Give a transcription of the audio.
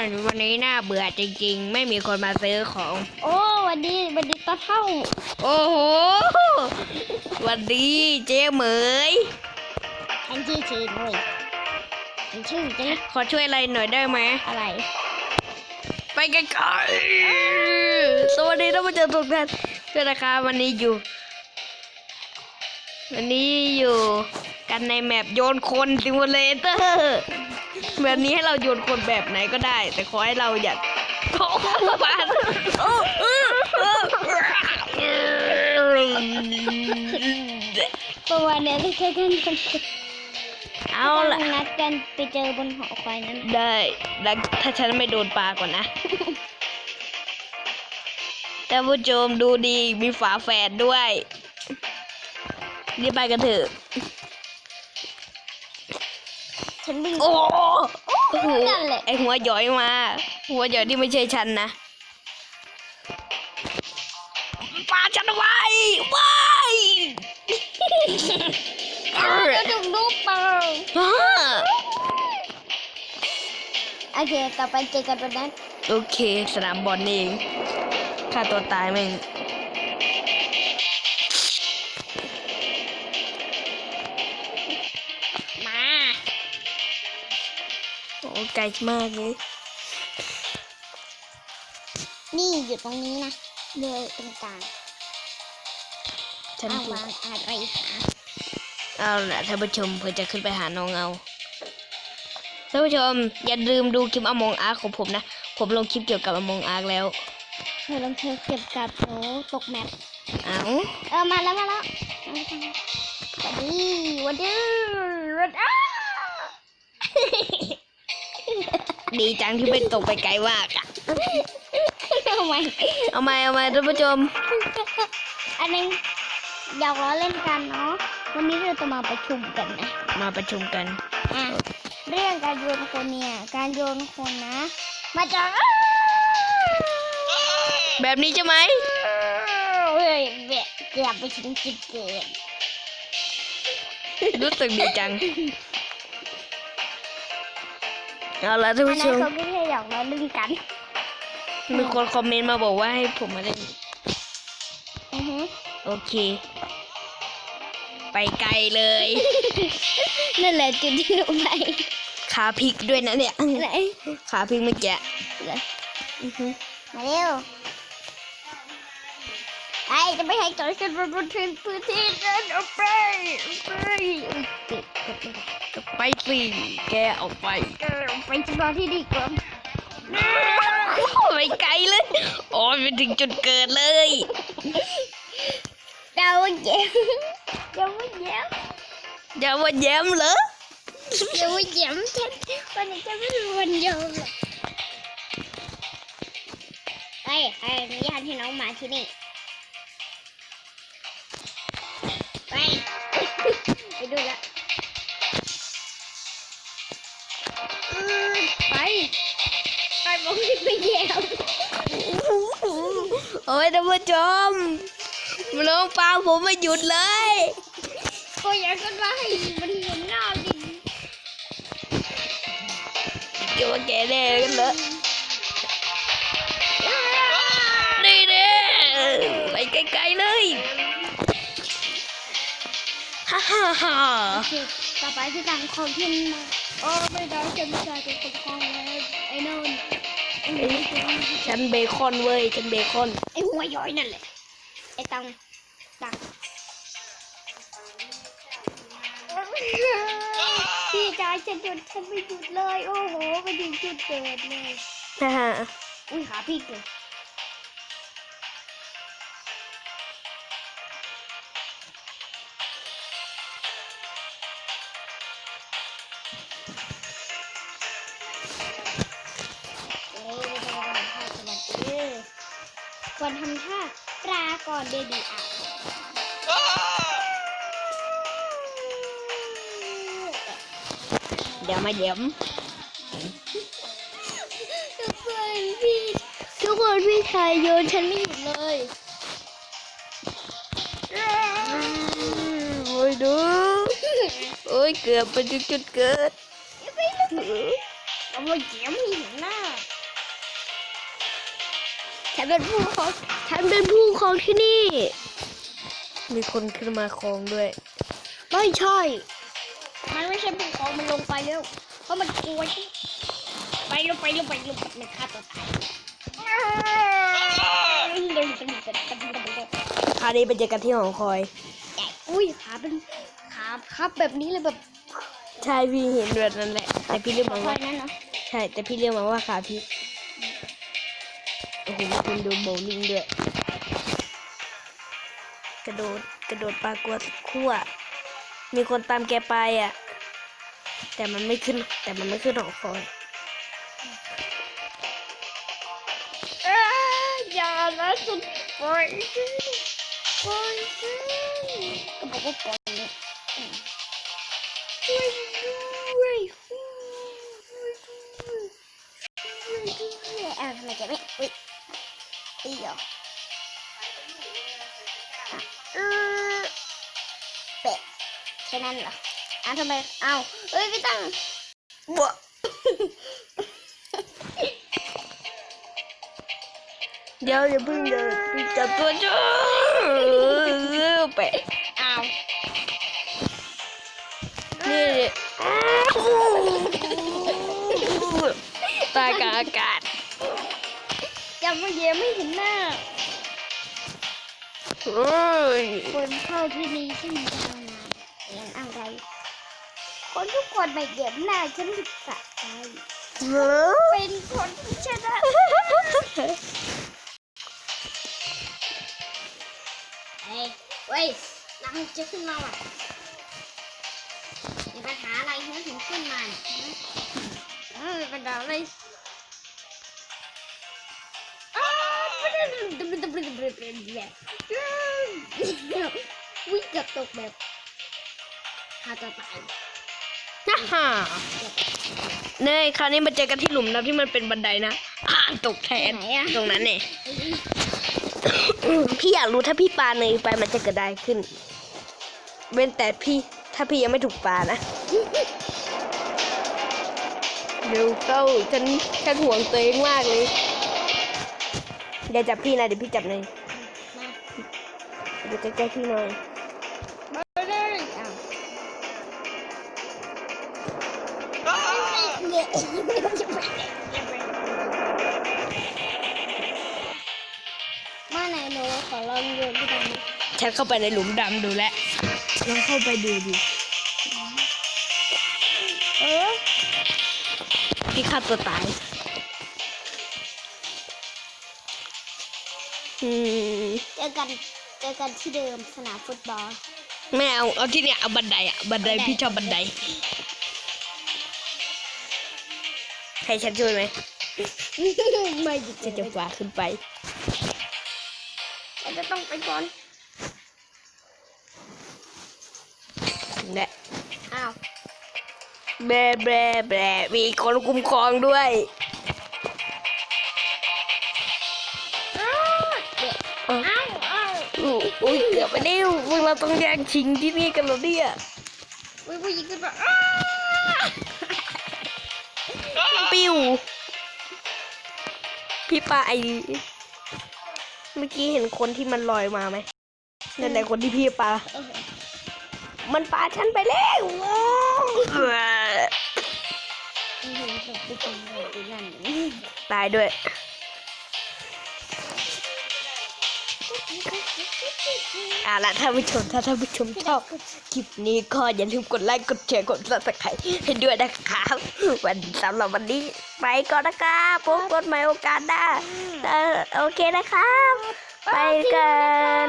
วันนี้น่าเบื่อจริง ๆ ไม่มีคนมาซื้อของ โอ้วันดีวันดีตาเท่า โอ้โหสวันดีเจ๊เหมยฉันชื่อชื่อเลยฉันชื่อจะขอช่วยอะไรหน่อยได้ไหมอะไร ไปกันก่อนสวัสดีท่านผู้ชมทุกท่านด้วยนะคะวันนี้อยู่ วันนี้อยู่กันในแมปโยนคนซิมูเลเตอร์ แบบนี้ให้เราโยนคนแบบไหนก็ได้ แต่ขอให้เราอย่าโอ้โหบานประวันนี้ที่แค่กันกันเอาล่ะนัดกันไปเจอบนหอคอยนั้น ได้แล้วถ้าฉันไม่โดนปลาก่อนนะท่านผู้ชมดูดีมีฝาแฝดด้วยรีบไปกันเถอะ ฉันวิ่งโอ้โหนั่นแหละ ไอหัวหยอยมา หัวหยอยที่ไม่ใช่ฉันนะปาฉันไว้ไว้จะถูกลูกเปล่าฮ่าโอเค ต่อไปเจอกันวันนั้น โอเค สนามบอลนี่เองฆ่าตัวตายแม่ง โอ้ไกลมากเลย นี่อยู่ตรงนี้นะ เลยตรงกลางฉันเอาถูกวางอะไรหาเอาล่ะท่านผู้ชมเพื่อจะขึ้นไปหาน้องเอาท่านผู้ชม อย่าลืมดูคลิปอมองอาร์ของผมนะ ผมลงคลิปเกี่ยวกับอมองอาร์แล้วเธอลองเธอเก็บกับโถตกแมปเอาเออมาแล้วมาแล้วมาแล้วสวัสดีสวัสดีสวัสดี ดีจังที่ไม่ตกไปไกลมากอะทำไมเอาไหมเอาไหมท่านผู้ชม อันนึงอยากล้อเล่นกันเนาะวันนี้เราจะมาประชุมกันนะมาประชุมกันอะเรื่องการโยนคนเนี่ย การโยนคนนะ มาจากแบบนี้ใช่ไหมเฮ้ยเบะเกือบไปถึงจุดเกิดรู้สึกดีจัง เอาละท่านอันผู้ชนั้นมเขาไม่ใช่อยากล้อเล่นกันมีคนคอมเมนต์มาบอกว่าให้ผมมาเล่น อือฮึโอเค ไปไกลเลย นั่นแหละจุดที่หนูไปขาพลิกด้วยนะเนี่ย ไหนขาพลิกเมื่อกี้เลยอือฮึมาเร็วไอจะไม่ให้จอยขึ้นบนบนพื้นพื้นที่เดินออกไปออกไปติดกดไม่ได้ ไปสิแกออกไปเออไปที่นอนที่ดีก่อนไปไกลเลย โอ้ยไปถึงจุดเกิดเลยเดาเย็มเดาเย็มอย่ามาแย้มเหรอเดาเย็มฉันวันนี้จะไม่มีวันยอมหรอกไอ้ใครอนุญาตให้น้องมาที่นี่ไปไปดูละ แย่มโอ้ยท่านผู้ชมน้องปลาผมไม่หยุดเลยก็อยากกันว่าให้มันเห็นหน้าดิเกี่ยวกับแกแน่กันเลยนี่เด้ไปไกลๆเลยฮ่าฮ่าฮ่าโอเคต่อไปคือการคอมพิวมาโอ้ไม่ได้ฉันไม่ได้เป็นคนกองแล้วไอ้โน่นไอ้นี่ ฉันเบคอนเว้ยฉันเบคอนไอ้หัวย้อยนั่นแหละไอ้ตังตังพี่จ๋าฉันหยุดฉันไม่หยุดเลย โอ้โหไปถึงจุดเกิดเลยฮ่าฮ่าอุ้ยขาพี่เกิด ควรทำท่าปลาก่อนเบบีอะเดี๋ยวมาแย้มทุกคนพี่ ทุกคนพี่ชายโยนฉันไม่หยุดเลยโอ้ยดู โอ้ยเกือบไปถึงจุดเกิดเอามาเหยียบไม่เห็นหน้า ฉันเป็นผู้ของฉันเป็นผู้ของที่นี่ มีคนขึ้นมาคลองด้วย ไม่ใช่ มันไม่ใช่ผู้ของมันลงไปแล้ว เพราะมันกลัวฉันไปลงไปลงไปลงไปมันฆ่าตัวตายคราวนี้ไปเจอกันที่หอคอยอุ้ยขาเป็นขาพับแบบนี้เลยแบบใช่พี่เห็นแบบนั้นแหละ แต่พี่เรียกคมันอว่ายนั้นเนาะใช่แต่พี่เรียกมันว่าขาพิษโอ้โหมีคนดูโบลิ่งด้วย กระโดดกระโดดปลากลัวคั่วมีคนตามแกไปอะ แต่มันไม่ขึ้น แต่มันไม่ขึ้นหอกคอยอย่านะสุดปล่อยปล่อยก็บอกว่าปล่อย เป็ดแค่นั้นเหรออะทำไมเอ้าเอ้ยพี่ตั้งบะเดี๋ยวอย่าเพิ่งเดินไปจับตัวเจ้าแปะอ้าวนี่ตายกลางอากาศยังไม่เยี่ยไม่เห็นหน้า เอ้ยคนเข้าที่นี่ซึ่งยาวนานเสียงอะไร คนทุกคนไม่เหยียบหน้าฉันผิดสะใจเฮ้ยเป็นคนที่ชนะเอ้ยเว้ยนางจะขึ้นมาว่ะมีปัญหาอะไรให้ถึงขึ้นมาเนี่ยฮะเออมีปัญหาอะไร ววิ่งเกับตกแบบหาตัวตายฮ่าฮ่าเนยคราวนี้มาเจอกันที่หลุมนะที่มันเป็นบันไดนะอ่านตกแทนไหนอะตรงนั้นเนี่ยพี่อยากรู้ถ้าพี่ปาเนยไปมันจะเกิดอะไรขึ้น เว้นแต่พี่ถ้าพี่ยังไม่ถูกปานะเร็วเข้าฉันฉันห่วงตัวเองมากเลย อย่าจับพี่นะเดี๋ยวพี่จับเนยมาอยู่ใกล้ๆพี่หน่อยมาเลยอ้าวเนี่ยมาไหนหนูขอลองดูพี่ดำฉันเข้าไปในหลุมดำดูแล้วลองเข้าไปดูดิเออพี่ฆ่าตัวตาย อืมเจอกันเจอกันที่เดิมสนามฟุตบอล ไม่เอาเอาที่เนี่ยเอาบันไดอะบันไดบันได พี่ชอบบันไดให้ฉันช่วยไหมไม่หยุดฉันจะฝ่าขึ้นไปเราจะต้องไปก่อนและอ้าว แบะแบะแบะมีคนคุ้มครองด้วย อู้อุ้ยเกือบไปแล้วพวกเราต้องแย่งชิงที่นี่กันแล้วเนี่ยอุ้ยผู้หญิงขึ้นมาอ้าวปิ้วพี่ปาไอเมื่อกี้เห็นคนที่มันลอยมาไหมนั่นแหละคนที่พี่ปาเออมันปาฉันไปแล้วโอ้เออไม่เห็นศพผู้ชมเลยดูนั่นตายด้วย อะละท่านผู้ชมถ้าท่านผู้ชมชอบคลิปนี้ก็อย่าลืมกดไลค์กดแชร์กดซับสไครต์ให้ด้วยนะครับ วันสำหรับวันนี้ไปก่อนนะครับพบกันใหม่โอกาสหน้าโอเคนะครับ ไปกัน